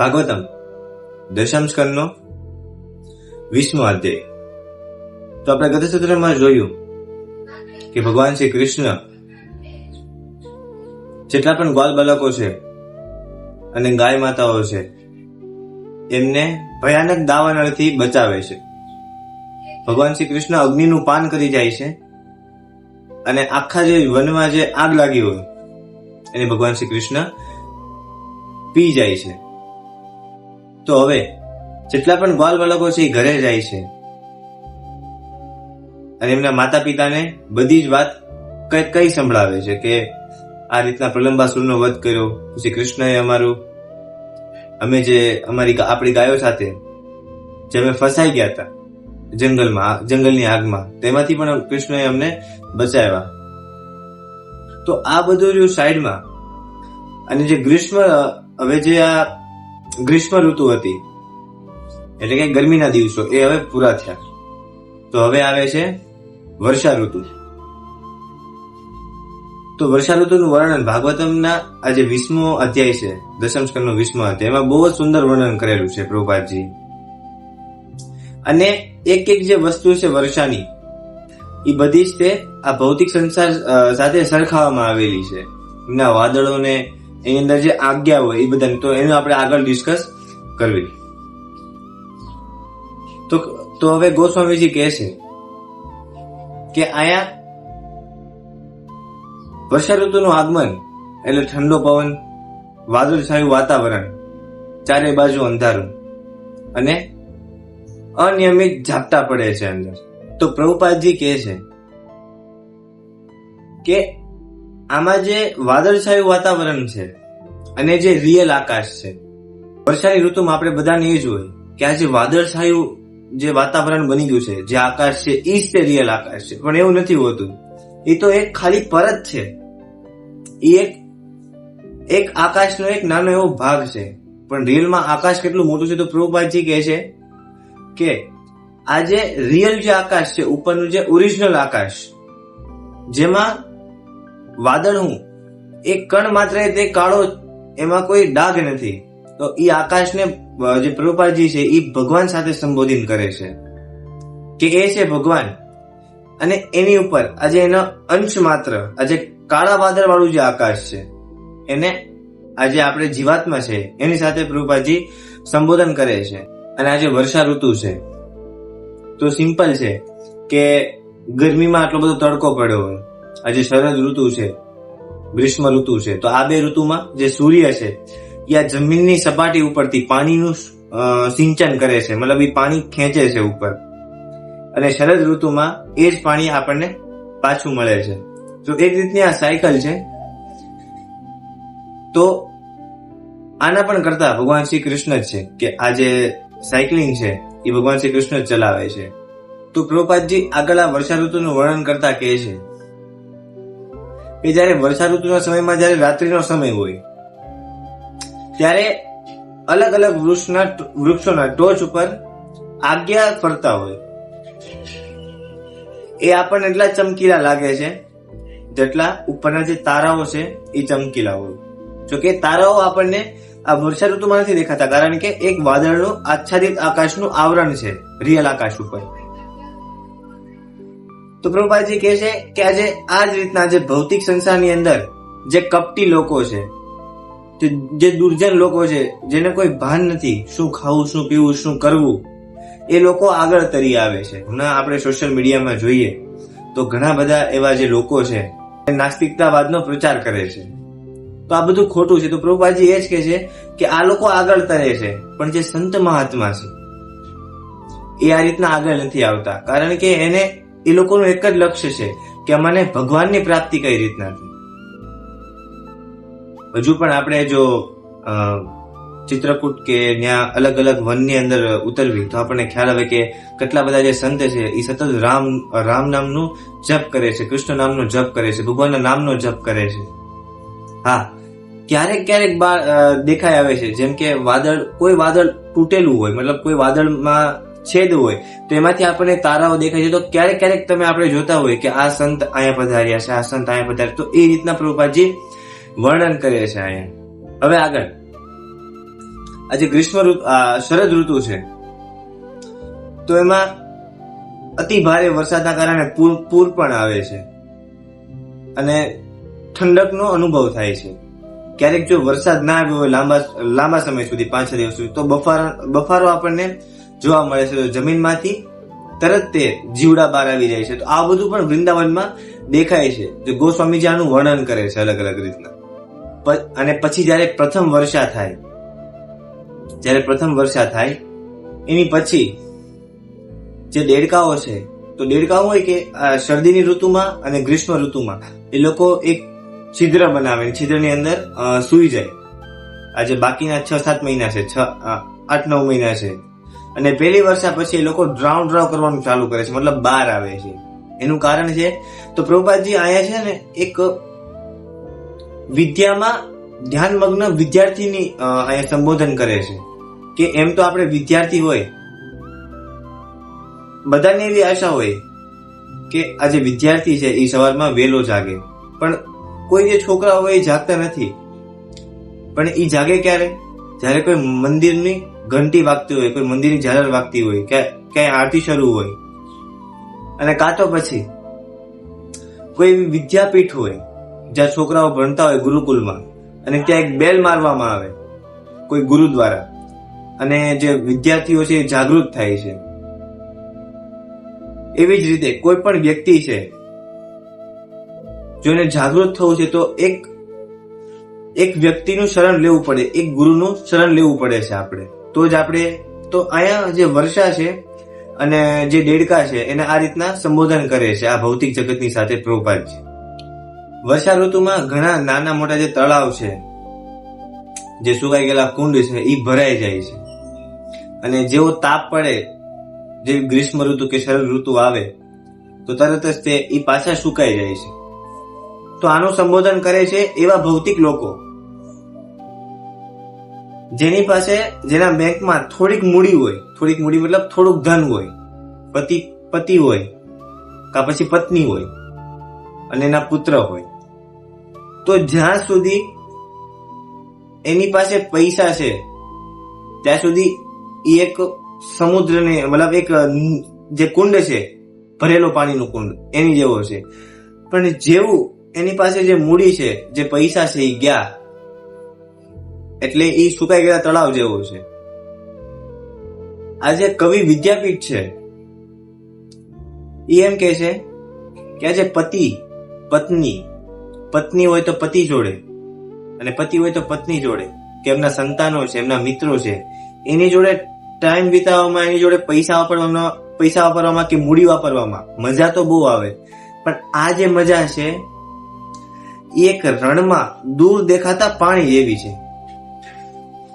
ભાગવતમ દશમ સ્કંદનો વીસમો અધ્યાય. તો આપણે ગત સત્રમાં જોયું કે ભગવાન શ્રી કૃષ્ણ જેટલા પણ ગ્વાલ બાલકો છે અને ગાય માતાઓ છે, એમને ભયાનક દાવાનળથી બચાવે છે. ભગવાન શ્રી કૃષ્ણ અગ્નિનું પાન કરી જાય છે અને આખા જે વનમાં જે આગ લાગી હોય, એને ભગવાન શ્રી કૃષ્ણ પી જાય છે. તો હવે, જેટલા પણ ગ્વાલ બાળકો છે એ ઘરે જાય છે. અને એમના માતા પિતાને બધી જ વાત કઈ કઈ સંભળાવે છે કે આ રીતના પ્રલંબાસુરનો વધ કર્યો, પછી કૃષ્ણએ અમારું, અમે જે અમારી આપણી ગાયો સાથે, જે અમે ફસાઈ ગયા હતા, જંગલમાં જંગલની આગમાં, તેમાંથી પણ કૃષ્ણએ અમને બચાવ્યા. તો આ બધું રહ્યું સાઈડમાં. અને જે ગ્રીષ્મ હવે જે આ ગ્રીષ્મ ઋતુ હતી. એટલે કે ગરમીના દિવસો, એ હવે પૂરા થયા. તો હવે આવે છે વર્ષા ઋતુ. તો વર્ષા ઋતુનું વર્ણન ભાગવતમના આ જે વીસમો અધ્યાય છે દશમ સ્કંદનો વીસમો અધ્યાય. એમાં બહુ જ સુંદર વર્ણન કરેલું છે પ્રભુપાદજી. અને એક એક જે વસ્તુ છે વર્ષાની એ બધી જ તે આ ભૌતિક સંસાર સાથે સરખાવવામાં આવેલી છે. એમના વાદળોને એની અંદર જે આજ્ઞા હોય એ બધા તો એનું આપણે આગળ ડિસ્કસ કરવી. તો તો હવે ગોસ્વામીજી કહે છે કે અહીંયા વર્ષા ઋતુનું આગમન એટલે ઠંડો પવન વાદળછાયું વાતાવરણ ચારે બાજુ અંધારું અને અનિયમિત ઝાપટા પડે છે અંદર. તો પ્રભુપાદજી કહે છે કે આમાં જે વાદળછાયું વાતાવરણ છે અને જે રિયલ આકાશ છે. વર્ષાની ઋતુમાં આપણે બધાને એ જ હોય કે આ જે વાદળછાયું જે વાતાવરણ બની ગયું છે, જે આકાશ છે એ જ તે રિયલ આકાશ છે. પણ એવું નથી હોતું. એ તો એક ખાલી પરત છે. એ એક એક આકાશનો એક નાનો એવો ભાગ છે. પણ રિયલમાં આકાશ કેટલું મોટું છે તો પ્રભુપાદજી કહે છે કે આ જે રિયલ જે આકાશ છે, ઉપરનું જે ઓરિજિનલ આકાશ, જેમાં વાદળ. હું એક કણ માત્ર તે કાળો એમાં કોઈ ડાઘ નથી. તો એ આકાશને જે પ્રભુપાલજી છે એ ભગવાન સાથે સંબોધિત કરે છે. કે એ છે ભગવાન. અને એની ઉપર, આજે એનો અંશ માત્ર, આજે કાળા વાદળ વાળું જે આકાશ છે, એને આજે આપણે જીવાત્મા છે, એની સાથે પ્રભુપાલજી સંબોધન કરે છે. અને આજે વર્ષા ઋતુ છે. તો સિમ્પલ છે કે ગરમીમાં આટલો બધો તડકો પડ્યો હોય આજે શરદ ઋતુ છે, ગ્રીષ્મ ઋતુ છે. તો આ બે ઋતુમાં જે સૂર્ય છે, એ આ જમીનની સપાટી ઉપરથી પાણીનું સિંચન કરે છે. મતલબ એ પાણી ખેંચે છે ઉપર. અને શરદ ઋતુમાં એ જ પાણી આપણને પાછું મળે છે. તો એક રીતની આ સાયકલ છે. તો આના પણ કરતા ભગવાન શ્રી કૃષ્ણ જ છે કે આ જે સાયકલિંગ છે, એ ભગવાન શ્રી કૃષ્ણ જ ચલાવે છે. તો પ્રભુપાદજી આગળ આ વર્ષા ઋતુનું વર્ણન કરતા કહે છે. કે જ્યારે વર્ષા ઋતુના સમયમાં જ્યારે રાત્રિનો સમય હોય, ત્યારે અલગ અલગ વૃક્ષના વૃક્ષોના ટોચ ઉપર આજ્ઞા ફરતા હોય. એ આપણને એટલા ચમકીલા લાગે છે, જેટલા ઉપરના જે તારાઓ છે, એ ચમકીલા હોય. જો કે તારાઓ આપણને આ વર્ષા ઋતુમાં નથી દેખાતા, કારણ કે એક વાદળનું આચ્છાદિત આકાશનું આવરણ છે, રિયલ આકાશ ઉપર. તો પ્રભુપાદજી કહે છે કે આજે આ જ રીતના જે ભૌતિક સંસારની અંદર જે કપટી લોકો છે જે દુર્જન લોકો છે, જેને કોઈ ભાન નથી શું ખાવું, શું પીવું, શું કરવું, એ લોકો આગળ તરી આવે છે. હમણાં આપણે સોશિયલ મીડિયામાં જોઈએ તો ઘણા બધા એવા જે લોકો છે, એ નાસ્તિકતાવાદનો પ્રચાર કરે છે. તો આ બધું ખોટું છે. તો પ્રભુપાજી એ જ કહે છે કે આ લોકો આગળ તરે છે, પણ જે સંત મહાત્મા છે, એ આ રીતના આગળ નથી આવતા. કારણ કે એને એ લોકોનું એક જ લક્ષ્ય છે કે અમને ભગવાનની પ્રાપ્તિ કઈ રીતના થાય. હજુ પણ આપણે જો ચિત્રકૂટ કે ત્યાં અલગ અલગ વનની અંદર ઉતરવી, તો આપણને ખ્યાલ આવે કે કેટલા બધા જે સંત છે એ સતત રામ રામ નામનું જપ કરે છે, કૃષ્ણ નામનો જપ કરે છે, ભગવાનના નામનો જપ કરે છે. હા, ક્યારેક ક્યારેક દેખાઈ આવે છે, જેમ કે વાદળ, કોઈ વાદળ તૂટેલું હોય, મતલબ કોઈ વાદળમાં છેદ હોય, તો એમાંથી આપણને તારાઓ દેખાય છે. તો ક્યારેક ક્યારેક તમે આપણે જોતા હોય કે આ સંત અહીંયા પધાર્યા છે, આ સંત અહીંયા પધાર્યા તો એ રીતના પ્રભુપાદજી વર્ણન કરે છે અહીંયા. હવે આગળ. આજે ગ્રીષ્મ ઋતુ શરદ ઋતુ છે. તો એમાં અતિ ભારે વરસાદના કારણે પૂર પૂર પણ આવે છે. અને ઠંડકનો અનુભવ થાય છે. ક્યારેક જો વરસાદ ના આવ્યો હોય લાંબા લાંબા સમય સુધી પાંચ છ દિવસ સુધી, તો બફારો બફારો આપણને જોવા મળે છે તો જમીનમાંથી તરત તે જીવડા બહાર આવી જાય છે. તો આ બધું પણ વૃંદાવનમાં દેખાય છે. જે ગોસ્વામીજી આનું વર્ણન કરે છે અલગ અલગ રીતના. અને પછી જ્યારે પ્રથમ વર્ષા થાય, જ્યારે પ્રથમ વર્ષા થાય, એની પછી જે દેડકાઓ છે, તો દેડકાઓ હોય કે શરદીની ઋતુમાં અને ગ્રીષ્મ ઋતુમાં, એ લોકો એક છિદ્ર બનાવે છિદ્રની અંદર સૂઈ જાય. આજે બાકીના છ સાત મહિના છે, છ આઠ નવ મહિના છે. અને પહેલી વર્ષા પછી એ લોકો ડ્રાઉન ડ્રાવ કરવાનું ચાલુ કરે છે, મતલબ બહાર આવે છે. એનું કારણ છે, તો પ્રભુપાદજી અહીંયા છે ને એક વિદ્યામાં ધ્યાનમગ્ન વિદ્યાર્થીની અહીંયા સંબોધન કરે છે. કે એમ તો આપણે વિદ્યાર્થી હોય, બધાને એવી આશા હોય કે આ જે વિદ્યાર્થી છે, એ સવારમાં વહેલો જાગે. પણ કોઈ જે છોકરા હોય એ જાગતા નથી. પણ એ જાગે ક્યારે? જ્યારે કોઈ મંદિરની ઘંટી વાગતી હોય, કોઈ મંદિરની ઝાલર વાગતી હોય, કે ક્યાંય આરતી શરૂ હોય, અને કાં તો પછી કોઈ એવી વિદ્યાપીઠ હોય, જ્યાં છોકરાઓ ભણતા હોય ગુરુકુલમાં, અને ત્યાં એક બેલ મારવામાં આવે, કોઈ ગુરુ દ્વારા અને જે વિદ્યાર્થીઓ છે એ જાગૃત થાય છે. એવી જ રીતે કોઈ પણ વ્યક્તિ છે જો એને જાગૃત થવું છે, તો એક એક વ્યક્તિનું શરણ લેવું પડે, એક ગુરુનું શરણ લેવું પડે છે આપણે. તો જ આપણે તો અહીંયા જે વર્ષા છે અને જે દેડકા છે, એને આ રીતના સંબોધન કરે છે, આ ભૌતિક જગતની સાથે પ્રભુપાદ છે. વર્ષા ઋતુમાં ઘણા નાના મોટા જે તળાવ છે, જે સુકાઈ ગયેલા કુંડ છે એ ભરાઈ જાય છે. અને જેવો તાપ પડે, જે ગ્રીષ્મ ઋતુ કે શરદ ઋતુ આવે, તો તરત જ તે એ પાછા સુકાઈ જાય છે. તો આનું સંબોધન કરે છે એવા ભૌતિક લોકો. જેની પાસે, જેના બેંકમાં થોડીક મૂડી હોય, થોડીક મૂડી મતલબ થોડુંક ધન હોય, પતિ પતિ હોય, કા પછી પત્ની હોય, અને એના પુત્ર હોય. તો જ્યાં સુધી એની પાસે પૈસા છે, ત્યાં સુધી એ એક સમુદ્રને, મતલબ એક જે કુંડ છે, ભરેલો પાણીનું કુંડ, એની જેવો છે. પણ જેવું એની પાસે જે મૂડી છે, જે પૈસા છે એ ગયા એટલે એ સુકાઈ ગયેલા તળાવ જેવો છે. આજે કવિ વિદ્યાપીઠ છે એ એમ કે છે કે આજે પતિ, પત્ની પત્ની હોય તો પતિ જોડે અને પતિ હોય તો પત્ની જોડે, કે એમના સંતાનો છે, એમના મિત્રો છે, એની જોડે ટાઈમ વિતાવવામાં, એની જોડે પૈસા વાપરવામાં પૈસા વાપરવામાં કે મૂડી વાપરવામાં, મજા તો બહુ આવે. પણ આ જે મજા છે એ એક રણમાં દૂર દેખાતા પાણી જેવી છે.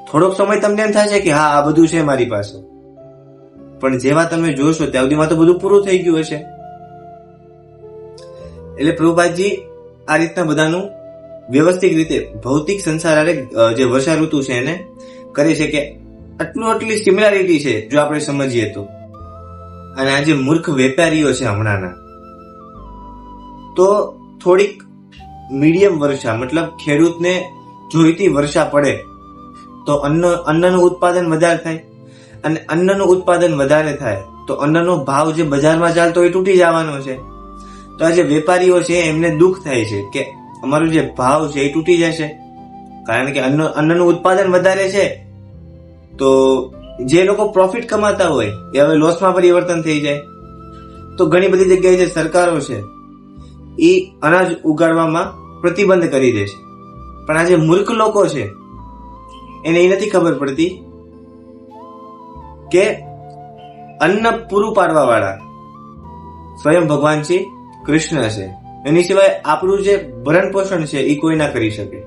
થોડોક સમય તમને એમ થશે કે હા, આ બધું છે મારી પાસે. પણ જેવા તમે જોશો ત્યાં સુધીમાં તો બધું પૂરું થઈ ગયું હશે. એટલે પ્રભુપાદજી, આ રીતના બધાનું વ્યવસ્થિત રીતે ભૌતિક સંસાર જે વર્ષા ઋતુ છે એને કરે છે કે આટલું આટલી સિમિલારિટી છે, જો આપણે સમજીએ તો. અને આ જે મૂર્ખ વેપારીઓ છે હમણાંના, તો થોડીક મીડિયમ વર્ષા, મતલબ ખેડૂતને જોઈતી વર્ષા પડે તો અન્ન, અન્નનું ઉત્પાદન વધારે થાય અને અન્નનું ઉત્પાદન વધારે થાય, તો અન્નનો ભાવ જે બજારમાં ચાલતો એ તૂટી જવાનો છે. તો આ જે વેપારીઓ છે એમને દુઃખ થાય છે કે અમારો જે ભાવ છે એ તૂટી જશે. કારણ કે અન્ન, અન્નનું ઉત્પાદન વધારે છે, તો જે લોકો પ્રોફિટ કમાતા હોય એ હવે લોસમાં પરિવર્તન થઈ જાય. તો ઘણી બધી જગ્યાએ જે સરકારો છે એ અનાજ ઉગાડવામાં પ્રતિબંધ કરી દે છે. પણ આ જે મૂર્ખ લોકો છે એને એ નથી ખબર પડતી કે અન્ન પૂરું પાડવા વાળા સ્વયં ભગવાન શ્રી કૃષ્ણ છે. એની સિવાય આપણું જે ભરણ પોષણ છે એ કોઈ ના કરી શકે.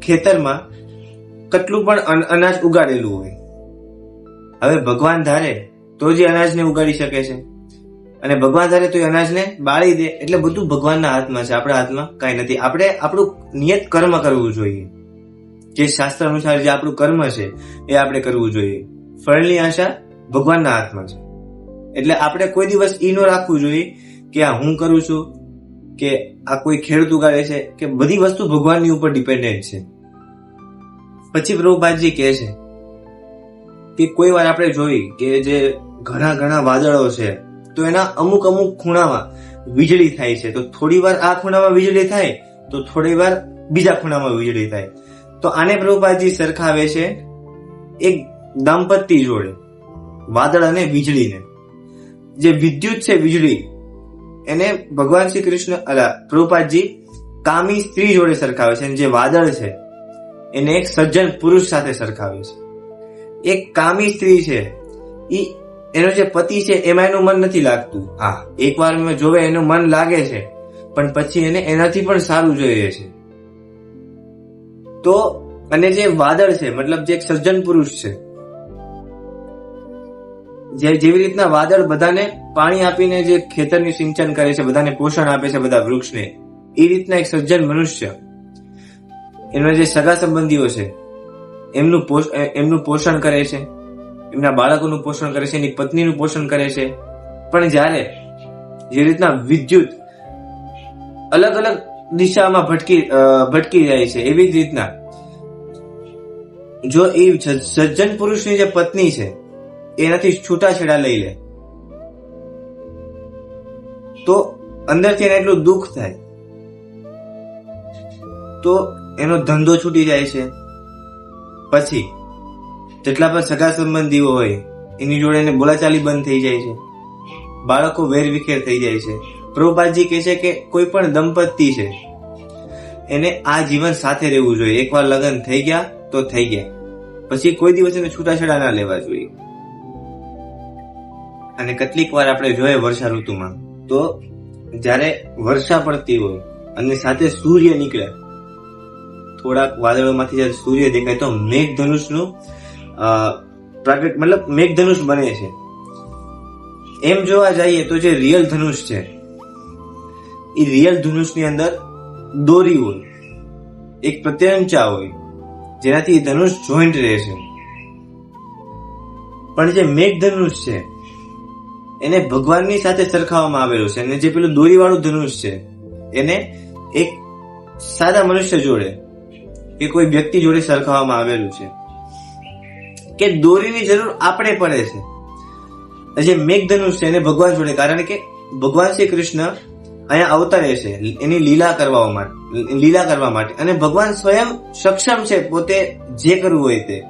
ખેતરમાં કેટલું પણ અનાજ ઉગાડેલું હોય. હવે ભગવાન ધારે તો જે અનાજને ઉગાડી શકે છે. અને ભગવાન ધારે તો એ અનાજને બાળી દે, એટલે બધું ભગવાનના હાથમાં છે. આપણા હાથમાં કાંઈ નથી. આપણે આપણું નિયત કર્મ કરવું જોઈએ. જે શાસ્ત્ર અનુસાર જે આપણું કર્મ છે, એ આપણે કરવું જોઈએ. ફળની આશા ભગવાનના હાથમાં છે. એટલે આપણે કોઈ દિવસ ઈ ન રાખવું જોઈએ કે આ હું કરું છું, કે આ કોઈ ખેડૂત ઉગાડે છે, કે બધી વસ્તુ ભગવાનની ઉપર ડિપેન્ડન્ટ છે. પછી પ્રભુપાદજી કહે છે કે કોઈ વાર આપણે જોઈ કે જે ઘણા ઘણા વાદળો છે, તો એના અમુક અમુક ખૂણામાં વીજળી થાય છે. તો થોડી વાર આ ખૂણામાં વીજળી થાય, તો થોડી વાર બીજા ખૂણામાં વીજળી થાય. તો આને પ્રભુપાદજી સરખાવે છે એક દાંપત્ય જોડે, વાદળ અને વીજળીને. જે વિદ્યુત છે વીજળી, એને ભગવાન શ્રી કૃષ્ણ, અલા, પ્રભુપાદજી કામી સ્ત્રી જોડે સરખાવે છે અને જે વાદળ છે, એને એક સજ્જન પુરુષ સાથે સરખાવે છે. એક કામી સ્ત્રી છે એ એનો જે પતિ છે, એમાં એનું મન નથી લાગતું. હા, એકવાર મેં જોવે એનું મન લાગે છે, પણ પછી એને એનાથી પણ સારું જોઈએ છે. તો અને જે વાદળ છે, મતલબ જે એક સજ્જન પુરુષ છે, જે જેવી રીતના વાદળ બધાને પાણી આપીને જે ખેતરની સિંચન કરે છે, બધાને પોષણ આપે છે, બધા વૃક્ષને, એ રીતના એક સજ્જન મનુષ્ય એમના જે સગા સંબંધીઓ છે, એમનું એમનું પોષણ કરે છે, એમના બાળકોનું પોષણ કરે છે, એની પત્નીનું પોષણ કરે છે. પણ જ્યારે જે રીતના વિદ્યુત અલગ અલગ દિશામાં ભટકી ભટકી જાય છે, એવી જ રીતના. જો એ સજ્જન પુરુષની જે પત્ની છે, એનાથી છૂટાછેડા લઈ લે. તો અંદરથી એને એટલું દુઃખ થાય. તો એનો ધંધો છૂટી જાય છે. પછી, જેટલા પણ સગા સંબંધીઓ હોય, એની જોડે એને બોલાચાલી બંધ થઈ જાય છે. બાળકો વેર વિખેર થઈ જાય છે. પ્રભુપાદજી કહે છે કે કોઈ પણ દંપતી છે, એને આ જીવન સાથે રહેવું જોઈએ. એકવાર લગ્ન થઈ ગયા તો થઈ ગયા. પછી કોઈ દિવસ એને છૂટાછેડા ના લેવા જોઈએ. અને કેટલીક વાર આપણે જોઈએ વર્ષા ઋતુમાં, તો જ્યારે વર્ષા પડતી હોય અને સાથે સૂર્ય નીકળે, થોડાક વાદળોમાંથી જ્યારે સૂર્ય દેખાય તો મેઘધનુષનું પ્રાગટ મતલબ મેઘધનુષ બને છે. એમ જોવા જઈએ તો જે રિયલ ધનુષ છે એ રિયલ ધનુષની અંદર દોરી હોય, એક પ્રત્યંચા હોય, જેનાથી એ ધનુષ જોઈન્ટ રહે છે પણ જે મેઘ ધનુષ છે, એને ભગવાનની સાથે સરખાવવામાં આવેલું છે. અને જે પેલું દોરીવાળું ધનુષ છે, એને એક સાદા મનુષ્ય જોડે, કે કોઈ વ્યક્તિ જોડે સરખાવવામાં આવેલું છે. કે દોરીની જરૂર આપણે પડે છે. જે મેઘધનુષ છે, એને ભગવાન જોડે, કારણ કે ભગવાન શ્રી કૃષ્ણ અહીંયા અવતરે છે. એની લીલા કરવા માટે, લીલા કરવા માટે. અને ભગવાન સ્વયં સક્ષમ છે પોતે જે કરવું હોય તે.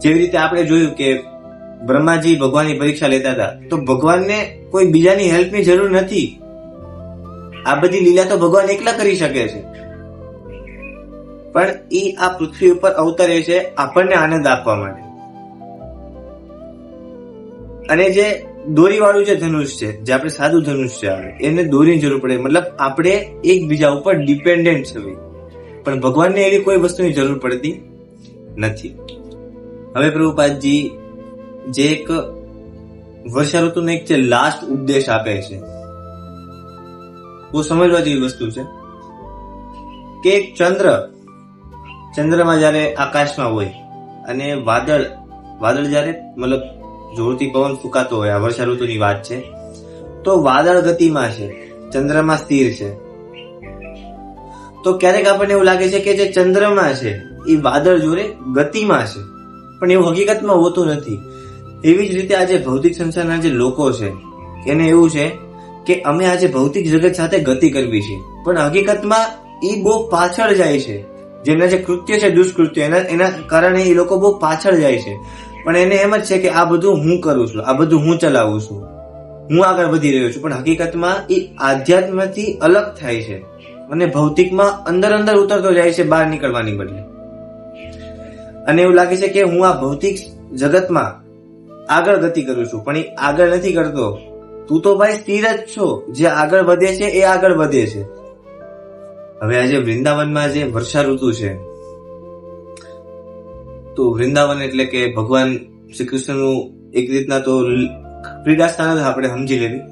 જેવી રીતે આપણે જોયું કે બ્રહ્માજી ભગવાનની પરીક્ષા લેતા હતા, તો ભગવાનને કોઈ બીજાની હેલ્પની જરૂર નથી. આ બધી લીલા તો ભગવાન એકલા કરી શકે છે. પણ એ આ પૃથ્વી ઉપર અવતરે છે, આપણને આનંદ આપવા માટે. અને જે દોરીવાળું જે ધનુષ છે, જે આપણે સાદું ધનુષ છે એને દોરીની જરૂર પડે. મતલબ આપણે એકબીજા ઉપર ડિપેન્ડન્ટ છે પણ ભગવાનને એવી કોઈ વસ્તુની જરૂર પડતી નથી. હવે પ્રભુપાદજી, જે એક વર્ષા ઋતુનો એક જે લાસ્ટ ઉપદેશ આપે છે, બહુ સમજવા જેવી વસ્તુ છે કે એક ચંદ્ર, ચંદ્રમાં જ્યારે આકાશમાં હોય અને વાદળ વાદળ જ્યારે મતલબ જોરથી પવન ફૂંકાતો હોય, આ વર્ષા ઋતુની વાત છે. તો વાદળ ગતિમાં છે, ચંદ્રમાં સ્થિર છે. તો ક્યારેક આપણને એવું લાગે છે કે જે ચંદ્રમાં છે, એ વાદળ જોડે ગતિમાં છે. પણ એવું હકીકતમાં હોતું નથી. એવી જ રીતે આજે ભૌતિક સંસારના જે લોકો છે, એને એવું છે કે અમે આજે ભૌતિક જગત સાથે ગતિ કરવી છે. પણ હકીકતમાં એ બહુ પાછળ જાય છે. જેમના જે કૃત્ય છે, દુષ્કૃત્ય, એના એના કારણે એ લોકો બહુ પાછળ જાય છે. પણ એને એમ જ છે કે આ બધું હું કરું છું, આ બધું હું ચલાવું છું. હું આગળ વધી રહ્યો છું, પણ હકીકતમાં એ આધ્યાત્મથી અલગ થાય છે અને ભૌતિકમાં અંદર અંદર ઉતરતો જાય છે બહાર નીકળવાની બદલે. અને એવું લાગે છે કે હું આ ભૌતિક જગતમાં આગળ ગતિ કરું છું, પણ એ આગળ નથી કરતો. તું તો ભાઈ સ્થિર જ છો, જે આગળ વધે છે એ આગળ વધે છે. હવે આજે વૃંદાવનમાં જે વર્ષા ઋતુ છે તો વૃંદાવન એટલે કે ભગવાન શ્રી કૃષ્ણનું એક રીતના તો ક્રીડા સ્થાન જ આપણે સમજી લેવી.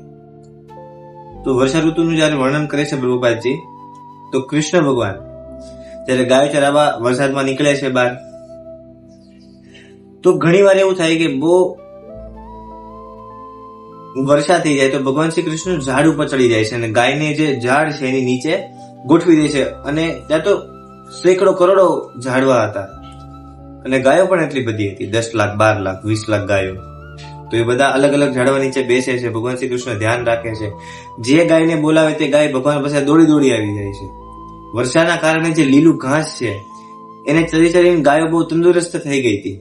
તો વર્ષા ઋતુનું જયારે વર્ણન કરે છે પ્રભુપાદજી તો કૃષ્ણ ભગવાન જ્યારે ગાયો ચરાવવા વરસાદમાં નીકળે છે બહાર, તો ઘણી વાર એવું થાય કે બહુ વર્ષા થઈ જાય તો ભગવાન શ્રી કૃષ્ણ ઝાડ ઉપર ચડી જાય છે અને ગાયને જે ઝાડ છે એની નીચે ગોઠવી દે છે અને ત્યાં તો સેંકડો કરોડો ઝાડવા હતા. અને ગાયો પણ એટલી બધી હતી. દસ લાખ, બાર લાખ, વીસ લાખ ગાયો. તો એ બધા અલગ અલગ ઝાડવા નીચે બેસે છે. ભગવાન શ્રી કૃષ્ણ ધ્યાન રાખે છે. જે ગાયને બોલાવે તે ગાય ભગવાન પાસે દોડી દોડી આવી જાય છે. વર્ષાના કારણે જે લીલું ઘાસ છે, એને ચરી ચરીને ગાયો બહુ તંદુરસ્ત થઈ ગઈ હતી.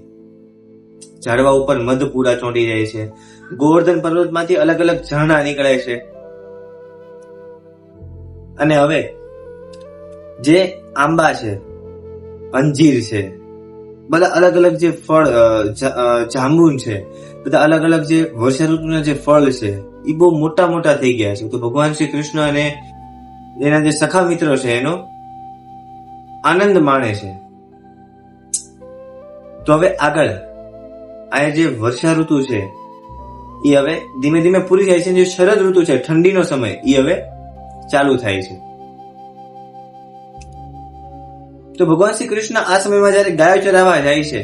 ઝાડવા ઉપર મધ પૂરા ચોંટી જાય છે. ગોવર્ધન પર્વતમાંથી અલગ અલગ ઝરણા નીકળે છે. અને હવે જે આંબા છે, અંજીર છે બધા અલગ અલગ જે ફળ જાંબુન છે, બધા અલગ અલગ જે વર્ષા ઋતુના જે ફળ છે એ બહુ મોટા મોટા થઈ ગયા છે. તો ભગવાન શ્રી કૃષ્ણ અને એના જે સખા મિત્રો છે, એનો આનંદ માણે છે. તો હવે આગળ, આ જે વર્ષા ઋતુ છે એ હવે ધીમે ધીમે પૂરી જાય છે. જે શરદ ઋતુ છે, ઠંડીનો સમય એ હવે ચાલુ થાય છે. તો ભગવાન શ્રી કૃષ્ણ આ સમયમાં જયારે ગાયો ચરાવવા જાય છે,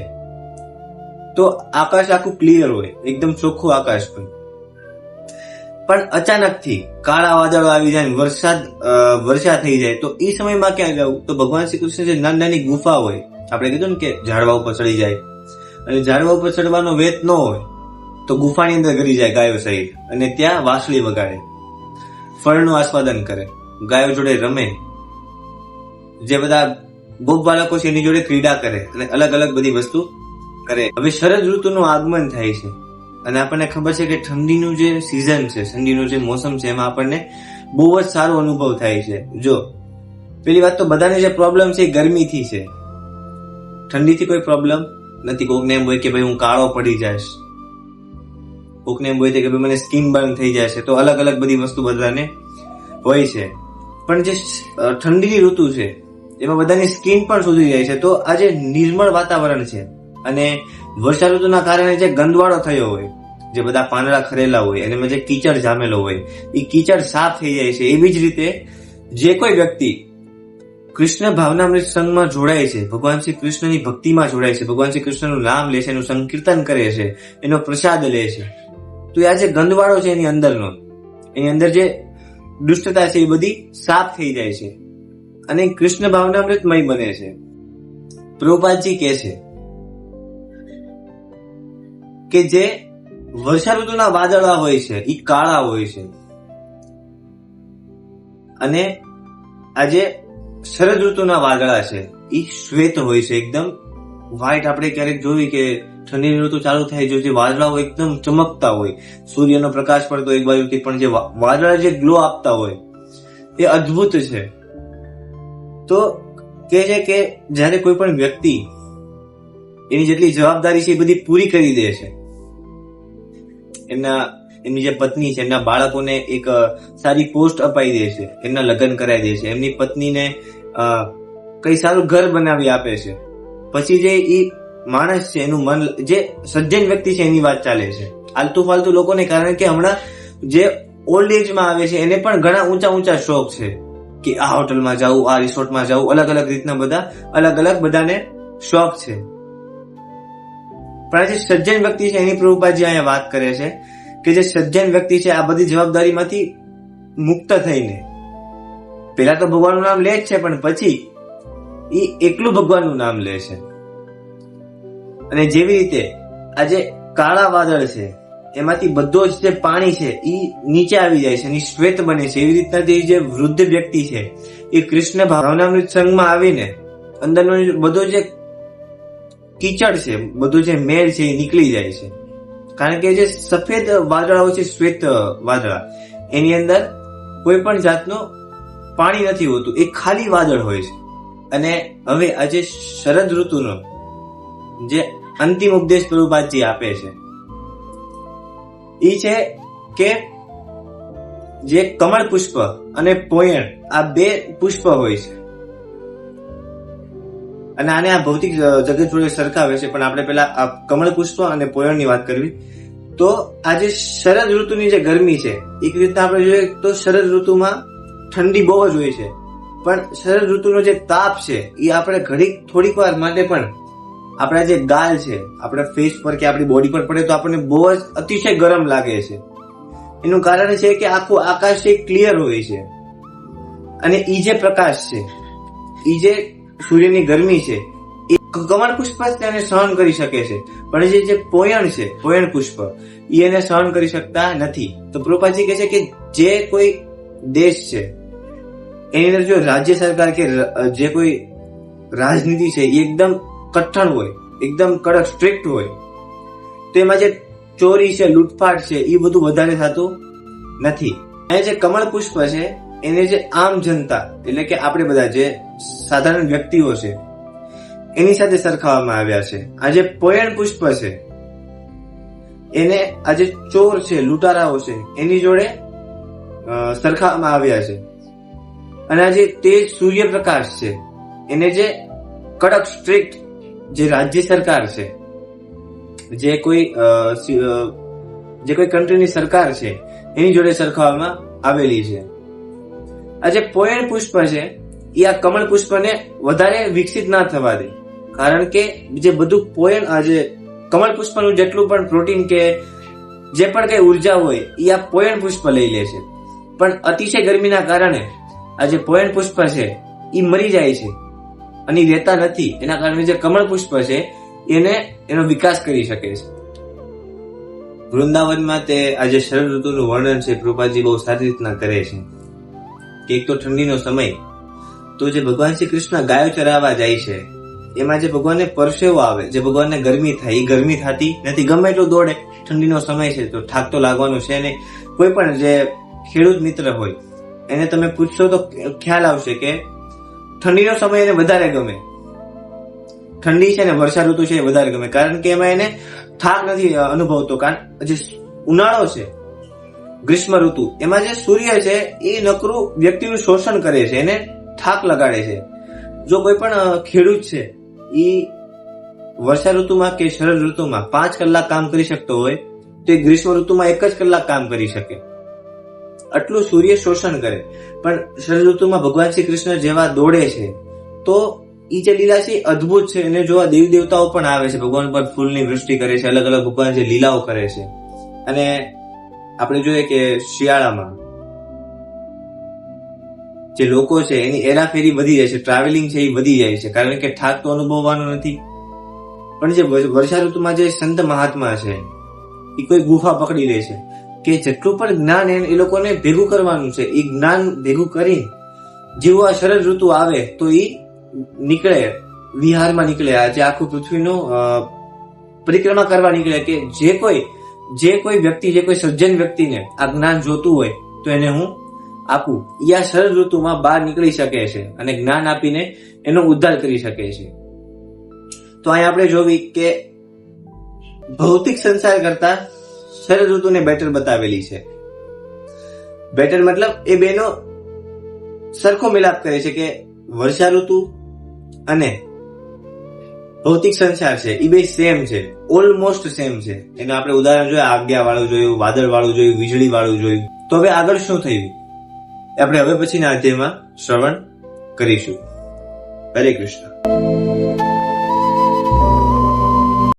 તો આકાશ આખું ક્લિયર હોય, એકદમ ચોખ્ખું આકાશ હોય. પણ અચાનકથી કાળા વાદળો આવી જાય, વરસાદ વર્ષા થઈ જાય, તો એ સમયમાં ક્યાં જવું? તો ભગવાન શ્રી કૃષ્ણ જે નાની નાની ગુફા હોય, આપણે કીધું ને કે ઝાડવા ઉપર ચડી જાય, અને ઝાડવા ઉપર ચડવાનો વેત ન હોય, તો ગુફાની અંદર ગરી જાય ગાયો સહિત, અને ત્યાં વાંસળી વગાડે, ફળનું આસ્વાદન કરે, ગાયો જોડે રમે, જે બધા ગોપ બાળકો છે એની જોડે ક્રીડા કરે અને અલગ અલગ બધી વસ્તુ કરે. હવે શરદ ઋતુનું આગમન થાય છે. અને આપણને ખબર છે કે ઠંડીનું જે સિઝન છે, ઠંડીનું જે મોસમ છે, એમાં આપણને બહુ જ સારો અનુભવ થાય છે. જો, પેલી વાત તો બધાને જે પ્રોબ્લેમ છે એ ગરમીથી છે. ઠંડીથી કોઈ પ્રોબ્લેમ નથી. કોકને એમ હોય કે ભાઈ હું કાળો પડી જઈશ. કોકને એમ હોય છે કે ભાઈ મને સ્કિન બર્ન થઈ જાય છે તો અલગ અલગ બધી વસ્તુ બધાને હોય છે. પણ જે ઠંડીની ઋતુ છે એમાં બધાની સ્કિન પણ સુધરી જાય છે. તો આ જે નિર્મળ વાતાવરણ છે અને વર્ષા ઋતુના કારણે જે ગંદવાળો થયો હોય, જે બધા પાંદડા ખરેલા હોય, અને જે કીચડ જામેલો હોય, એ કીચડ સાફ થઈ જાય છે. એવી જ રીતે જે કોઈ વ્યક્તિ કૃષ્ણ ભાવનામૃત સંઘમાં જોડાય છે, ભગવાન શ્રી કૃષ્ણની ભક્તિમાં જોડાય છે, ભગવાન શ્રી કૃષ્ણનું નામ લે છે, એનું સંકીર્તન કરે છે, એનો પ્રસાદ લે છે. તો આ જે ગંદવાળો છે એની અંદરનો, એની અંદર જે દુષ્ટતા છે એ બધી સાફ થઈ જાય છે. અને કૃષ્ણ ભાવનામૃતમય બને છે. પ્રભુપાદજી કહે છે કે જે વર્ષા ઋતુના વાદળા હોય છે એ કાળા હોય છે. અને આજે શરદ ઋતુના વાદળા છે એ શ્વેત હોય છે, એકદમ વ્હાઈટ આપણે ક્યારેક જોયું કે ઠંડીની ઋતુ ચાલુ થાય જો જે વાદળાઓ એકદમ ચમકતા હોય. સૂર્યનો પ્રકાશ પડતો એક બાજુથી, પણ જે વાદળા જે ગ્લો આપતા હોય, એ અદ્ભુત છે. તો કે છે કે જ્યારે કોઈ પણ વ્યક્તિ એની જેટલી જવાબદારી છે એ બધી પૂરી કરી દે છે. એમના એમની જે પત્ની છે, એમના બાળકોને એક સારી પોસ્ટ અપાઈ દે છે. એમના લગ્ન કરાવી દે છે. એમની પત્નીને કઈ સારું ઘર બનાવી આપે છે. પછી જે એ માણસ છે, એનું મન જે સજ્જન વ્યક્તિ છે, એની વાત ચાલે છે. આલતુ ફાલતુ લોકોને કારણે કે હમણાં જે ઓલ્ડ એજમાં આવે છે, એને પણ ઘણા ઊંચા ઊંચા શોખ છે. કે આ હોટલમાં જવું આ રિસોર્ટમાં જવું અલગ અલગ રીતના બધા અલગ અલગ બધાને શોખ છે. પણ જે સજ્જન વ્યક્તિ છે, એની પ્રભુપાજી અહીંયા વાત કરે છે કે જે સજ્જન વ્યક્તિ છે, આ બધી જવાબદારીમાંથી મુક્ત થઈને. પેલા તો ભગવાનનું નામ લે જ છે, પણ પછી એ એકલું ભગવાનનું નામ લે છે. અને જેવી રીતે આ જે કાળા વાદળ છે એમાંથી બધો જ જે પાણી છે એ નીચે આવી જાય છે અને શ્વેત બને છે. એવી રીતના જે જે વૃદ્ધ વ્યક્તિ છે, એ કૃષ્ણ ભાવનામૃત સંઘમાં આવીને અંદરનો બધો જે કીચડ છે, બધો જે મેળ છે, એ નીકળી જાય છે. કારણ કે જે સફેદ વાદળા હોય છે, શ્વેત વાદળા, એની અંદર કોઈ પણ જાતનું પાણી નથી હોતું. એ ખાલી વાદળ હોય છે. અને હવે આજે શરદ ઋતુનો જે અંતિમ ઉપદેશ પ્રભુપાદજી આપે છે. એ છે કે જે કમળ પુષ્પ અને પોયણ, આ બે પુષ્પ હોય છે. અને આને આ ભૌતિક જગત જોડે સરખાવે છે, પણ આપણે પેલા આ કમળ પુષ્પ અને પોયણની વાત કરવી. તો આ જે શરદ ઋતુની જે ગરમી છે, એક રીતના આપણે જોઈએ તો શરદ ઋતુમાં ઠંડી બહુ જ હોય છે. પણ શરદ ઋતુનો જે તાપ છે એ આપણે ઘડીક, થોડીક વાર માટે પણ આપણા જે ગાલ છે, આપણા ફેસ પર કે આપણી બોડી પર પડે તો આપણને બહુ જ અતિશય ગરમ લાગે છે. એનું કારણ છે કે આખું આકાશ એ ક્લિયર હોય છે. અને ઈ જે પ્રકાશ છે, ઈ જે સૂર્યની ગરમી છે, એ કમળ પુષ્પ તેને સહન કરી શકે છે. પણ જે જે પોયણ છે, પોયણ પુષ્પ એ એને સહન કરી શકતા નથી. તો પ્રોપાજી કહે છે કે જે કોઈ દેશ છે, એની અંદર જો રાજ્ય સરકાર કે જે કોઈ રાજનીતિ છે, એ એકદમ કઠણ હોય, એકદમ કડક સ્ટ્રિક્ટ હોય. તેમાં જે ચોરી છે, લૂંટફાટ છે એ બધું વધારે થતું નથી. અને જે કમળ પુષ્પ છે, એને જે આમ જનતા, એટલે કે આપણે બધા જે સાધારણ વ્યક્તિઓ છે, એની સાથે સરખાવવામાં આવ્યા છે. આ જે પોયણ પુષ્પ છે, એને આ જે ચોર છે, લૂંટારાઓ છે, એની જોડે સરખાવવામાં આવ્યા છે. અને આ જે તેજ સૂર્યપ્રકાશ છે, એને જે કડક સ્ટ્રિક્ટ જે રાજ્ય સરકાર છે, જે કોઈ જે કોઈ કન્ટ્રીની સરકાર છે, એની જોડે સરખાવવામાં આવેલી છે. આ જે પોયણ પુષ્પ છે, એ આ કમળ પુષ્પને વધારે વિકસિત ના થવા દે. કારણ કે જે બધું પોયણ, આ જે કમળ પુષ્પનું જેટલું પણ પ્રોટીન કે જે પણ કઈ ઊર્જા હોય, એ આ પોયણ પુષ્પ લઈ લે છે. પણ અતિશય ગરમીના કારણે આ જે પોયણ પુષ્પ છે, એ મરી જાય છે. અને લેતા નથી. એના કારણે જે કમળ પુષ્પ છે, એને એનો વિકાસ કરી શકે છે. વૃંદાવનમાં તે આજે શરદ ઋતુનું વર્ણન છે, કૃપાજી બહુ સારી રીતના કરે છે. કે એક તો ઠંડીનો સમય, તો જે ભગવાન શ્રી કૃષ્ણ ગાયો ચરાવવા જાય છે, એમાં જે ભગવાનને પરસેવો આવે, જે ભગવાનને ગરમી થાય, એ ગરમી થતી નથી. ગમે એટલો દોડે, ઠંડીનો સમય છે, તો થાક તો લાગવાનો છે ને કોઈ પણ જે ખેડૂત મિત્ર હોય, એને તમે પૂછશો તો ખ્યાલ આવશે કે ઠંડીનો સમય એને વધારે ગમે. ઠંડી છે ને, વર્ષા ઋતુ છે એ વધારે ગમે. કારણ કે એમાં એને થાક નથી અનુભવતો. કારણ જે ઉનાળો છે, ગ્રીષ્મ ઋતુ, એમાં જે સૂર્ય છે એ નકરું વ્યક્તિનું શોષણ કરે છે, એને થાક લગાડે છે. જો કોઈ પણ ખેડૂત છે, એ વર્ષા ઋતુમાં કે શરદ ઋતુમાં પાંચ કલાક કામ કરી શકતો હોય, તો એ ગ્રીષ્મ ઋતુમાં એક જ કલાક કામ કરી શકે. આટલું સૂર્ય શોષણ કરે. પણ શરદ ઋતુમાં ભગવાન શ્રી કૃષ્ણ જેવા દોડે છે, તો ઈ જે લીલા છે અદભુત છે. એને જોવા દેવી દેવતાઓ પણ આવે છે. ભગવાન પર ફૂલની વૃષ્ટિ કરે છે અલગ અલગ ભગવાન જે લીલાઓ કરે છે. અને આપણે જોઈએ કે શિયાળામાં જે લોકો છે, એની એરાફેરી વધી જાય છે ટ્રાવેલિંગ છે એ વધી જાય છે. કારણ કે થાક તો અનુભવવાનો નથી. પણ જે વર્ષા ઋતુમાં જે સંત મહાત્મા છે એ કોઈ ગુફા પકડી લે છે. કે જેટલું પણ જ્ઞાન એ લોકોને ભેગું કરવાનું છે એ જ્ઞાન ભેગું કરી જેવું આ શરદ ઋતુ આવે તો એ નીકળે, વિહારમાં નીકળે, આજે આખું પૃથ્વીનું પરિક્રમા કરવા નીકળે કે જે કોઈ જે કોઈ વ્યક્તિ, જે કોઈ સજ્જન વ્યક્તિને આ જ્ઞાન જોતું હોય તો એને હું આપું. એ આ શરદ ઋતુમાં બહાર નીકળી શકે છે અને જ્ઞાન આપીને એનો ઉદ્ધાર કરી શકે છે. તો અહીં આપણે જોવી કે ભૌતિક સંસાર કરતા શરદ ઋતુને બેટર બતાવેલી છે. બેટર મતલબ એ બેનો સરખો મિલાપ કરે છે કે વર્ષા ઋતુ અને ભૌતિક સંસાર છે. એ બે સેમ છે. ઓલમોસ્ટ સેમ છે. એનું આપણે ઉદાહરણ જોયું આજ્ઞા વાળું જોયું વાદળ વાળું જોયું વીજળી વાળું જોયું. તો હવે આગળ શું થયું? આપણે હવે પછીના અધ્યાયમાં શ્રવણ કરીશું. હરે કૃષ્ણ.